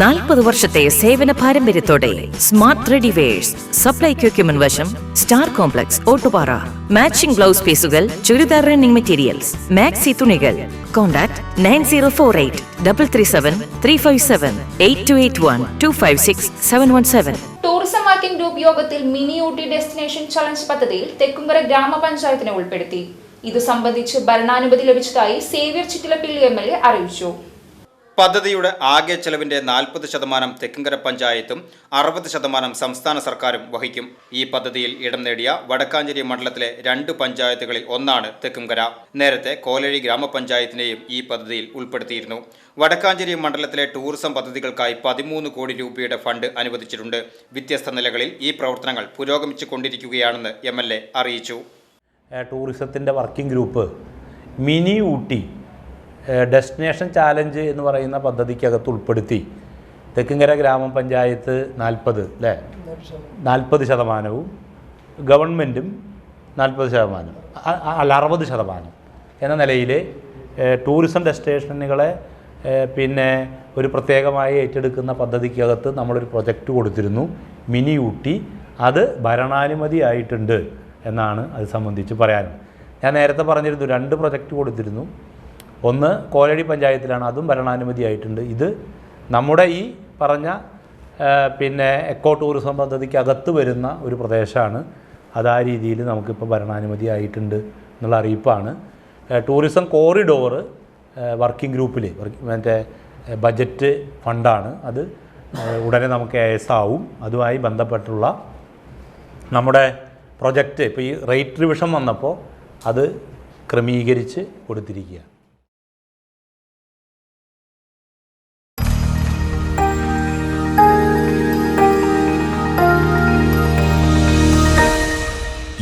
നാൽപ്പത് വർഷത്തെ സേവന പാരമ്പര്യത്തോടെ സ്മാർട്ട് റെഡിവേഴ്സ് സപ്ലൈ ക്യൂക്യുമൻ വശം star complex Ottupara. Matching blouse പീസുകൾ ചുരിദാർ റണ്ണിംഗ് മെറ്റീരിയൽസ്. മാക്സി തുണികൾ. Contact nine zero four eight double three seven three five seven eight two eight one two five six seven one seven. Tourism working group യോഗത്തിൽ mini Ooty destination challenge പദ്ധതിയിൽ തെക്കുംകര ഗ്രാമപഞ്ചായത്തിനെ ഉൾപ്പെടുത്തി. ഇത് സംബന്ധിച്ച് ഭരണാനുമതി ലഭിച്ചതായി Xavier Chittilappilly M L A അറിയിച്ചു. പദ്ധതിയുടെ ആകെ ചെലവിന്റെ നാൽപ്പത് ശതമാനം തെക്കുംകര പഞ്ചായത്തും അറുപത് ശതമാനം സംസ്ഥാന സർക്കാരും വഹിക്കും. ഈ പദ്ധതിയിൽ ഇടം നേടിയ വടക്കാഞ്ചേരി മണ്ഡലത്തിലെ രണ്ട് പഞ്ചായത്തുകളിൽ ഒന്നാണ് തെക്കുംകര. നേരത്തെ കോലഴി ഗ്രാമപഞ്ചായത്തിനെയും ഈ പദ്ധതിയിൽ ഉൾപ്പെടുത്തിയിരുന്നു. വടക്കാഞ്ചേരി മണ്ഡലത്തിലെ ടൂറിസം പദ്ധതികൾക്കായി പതിമൂന്ന് കോടി രൂപയുടെ ഫണ്ട് അനുവദിച്ചിട്ടുണ്ട്. വ്യത്യസ്ത നിലകളിൽ ഈ പ്രവർത്തനങ്ങൾ പുരോഗമിച്ചു കൊണ്ടിരിക്കുകയാണെന്ന് എം അറിയിച്ചു. ടൂറിസത്തിന്റെ working group mini Ooty destination challenge എന്ന് പറയുന്ന പദ്ധതിക്കകത്ത് ഉൾപ്പെടുത്തി. തെക്കുംകര ഗ്രാമപഞ്ചായത്ത് നാൽപ്പത് അല്ലേ നാൽപ്പത് ശതമാനവും ഗവൺമെന്റും നാൽപ്പത് ശതമാനം അല്ല അറുപത് ശതമാനം എന്ന നിലയിൽ ടൂറിസം ഡെസ്റ്റിനേഷനുകളെ പിന്നെ ഒരു പ്രത്യേകമായി ഏറ്റെടുക്കുന്ന പദ്ധതിക്കകത്ത് നമ്മളൊരു പ്രൊജക്റ്റ് കൊടുത്തിരുന്നു മിനി ഊട്ടി. അത് ഭരണാനുമതി ആയിട്ടുണ്ട് എന്നാണ് അത് സംബന്ധിച്ച് പറയാനുള്ളത്. ഞാൻ നേരത്തെ പറഞ്ഞിരുന്നു രണ്ട് പ്രൊജക്റ്റ് കൊടുത്തിരുന്നു. ഒന്ന് കോലടി പഞ്ചായത്തിലാണ് അതും ഭരണാനുമതി ആയിട്ടുണ്ട്. ഇത് നമ്മുടെ ഈ പറഞ്ഞ പിന്നെ എക്കോ ടൂറിസം പദ്ധതിക്ക് അകത്ത് വരുന്ന ഒരു പ്രദേശമാണ്. അത് ആ രീതിയിൽ നമുക്കിപ്പോൾ ഭരണാനുമതി ആയിട്ടുണ്ട് എന്നുള്ള അറിയിപ്പാണ്. ടൂറിസം കോറിഡോർ വർക്കിംഗ് ഗ്രൂപ്പിൽ മറ്റേ ബജറ്റ് ഫണ്ടാണ് അത് ഉടനെ നമുക്ക് എസ് ആവും. അതുമായി ബന്ധപ്പെട്ടുള്ള നമ്മുടെ പ്രൊജക്റ്റ് ഇപ്പോൾ ഈ റേറ്റ് റിവിഷൻ വന്നപ്പോൾ അത് ക്രമീകരിച്ച് കൊടുത്തിരിക്കുകയാണ്.